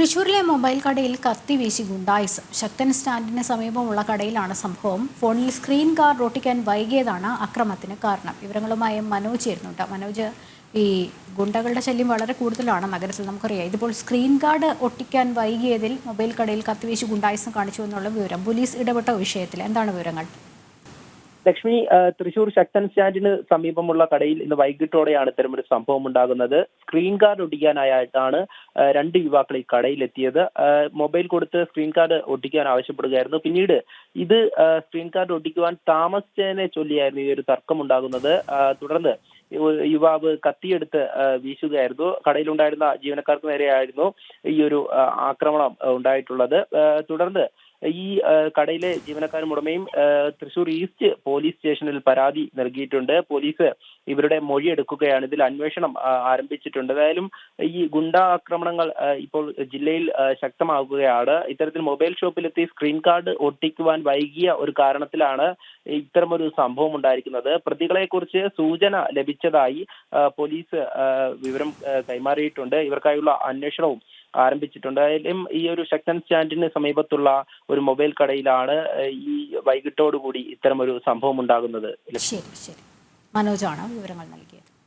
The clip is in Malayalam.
തൃശൂരിലെ മൊബൈൽ കടയിൽ കത്തി വീശി ഗുണ്ടായിസം. ശക്തൻ സ്റ്റാൻഡിന് സമീപമുള്ള കടയിലാണ് സംഭവം. ഫോണിൽ സ്ക്രീൻ കാർഡ് ഒട്ടിക്കാൻ വൈകിയതാണ് അക്രമത്തിന് കാരണം. വിവരങ്ങളുമായി മനോജ് ചേരുന്നുണ്ട്. മനോജ് ഈ ഗുണ്ടകളുടെ ശല്യം വളരെ കൂടുതലാണ് നഗരത്തിൽ നമുക്കറിയാം. ഇതിപ്പോൾ സ്ക്രീൻ കാർഡ് ഒട്ടിക്കാൻ വൈകിയതിൽ മൊബൈൽ കടയിൽ കത്തിവീശി ഗുണ്ടായിസം കാണിച്ചു എന്നുള്ള വിവരം. പോലീസ് ഇടപെട്ട വിഷയത്തിൽ എന്താണ് വിവരങ്ങൾ? ലക്ഷ്മി തൃശൂർ ശക്തൻ സ്റ്റാൻഡിന് സമീപമുള്ള കടയിൽ ഇന്ന് വൈകിട്ടോടെയാണ് ഇത്തരം ഒരു സംഭവം ഉണ്ടാകുന്നത്. സ്ക്രീൻ കാർഡ് ഒട്ടിക്കാനായിട്ടാണ് രണ്ട് യുവാക്കൾ ഈ കടയിൽ എത്തിയത് മൊബൈൽ കൊടുത്ത് സ്ക്രീൻ കാർഡ് ഒട്ടിക്കാൻ ആവശ്യപ്പെടുകയായിരുന്നു. പിന്നീട് ഇത് സ്ക്രീൻ കാർഡ് ഒട്ടിക്കുവാൻ താമസിച്ചതിനെ ചൊല്ലിയായിരുന്നു ഈ ഒരു തർക്കം ഉണ്ടാകുന്നത് തുടർന്ന് യുവാവ് കത്തിയെടുത്ത് വീശുകയായിരുന്നു. കടയിലുണ്ടായിരുന്ന ജീവനക്കാർക്ക് നേരെയായിരുന്നു ഈ ഒരു ആക്രമണം ഉണ്ടായിട്ടുള്ളത്. തുടർന്ന് ഈ കടയിലെ ജീവനക്കാരും ഉടമയും തൃശൂർ ഈസ്റ്റ് പോലീസ് സ്റ്റേഷനിൽ പരാതി നൽകിയിട്ടുണ്ട്. പോലീസ് ഇവരുടെ മൊഴി എടുക്കുകയാണ് ഇതിൽ അന്വേഷണം ആരംഭിച്ചിട്ടുണ്ട്. ഏതായാലും ഈ ഗുണ്ടാ ആക്രമണങ്ങൾ ഇപ്പോൾ ജില്ലയിൽ ശക്തമാകുകയാണ്. ഇത്തരത്തിൽ മൊബൈൽ ഷോപ്പിലെത്തി സ്ക്രീൻ കാർഡ് ഒട്ടിക്കുവാൻ വൈകിയ ഒരു കാരണത്തിലാണ് ഇത്തരമൊരു സംഭവം ഉണ്ടായിരിക്കുന്നത്. പ്രതികളെ കുറിച്ച് സൂചന ലഭിച്ചതായി പോലീസ് വിവരം കൈമാറിയിട്ടുണ്ട്. ഇവർക്കായുള്ള അന്വേഷണവും ആരംഭിച്ചിട്ടുണ്ട്. അതിലും ഈ ഒരു ശക്തൻ സ്റ്റാൻഡിന് സമീപത്തുള്ള ഒരു മൊബൈൽ കടയിലാണ് ഈ വൈകിട്ടോടുകൂടി ഒരു സംഭവം ഉണ്ടാകുന്നത്. ശരി ശരി. മനോജാണ് വിവരങ്ങൾ നൽകിയത്.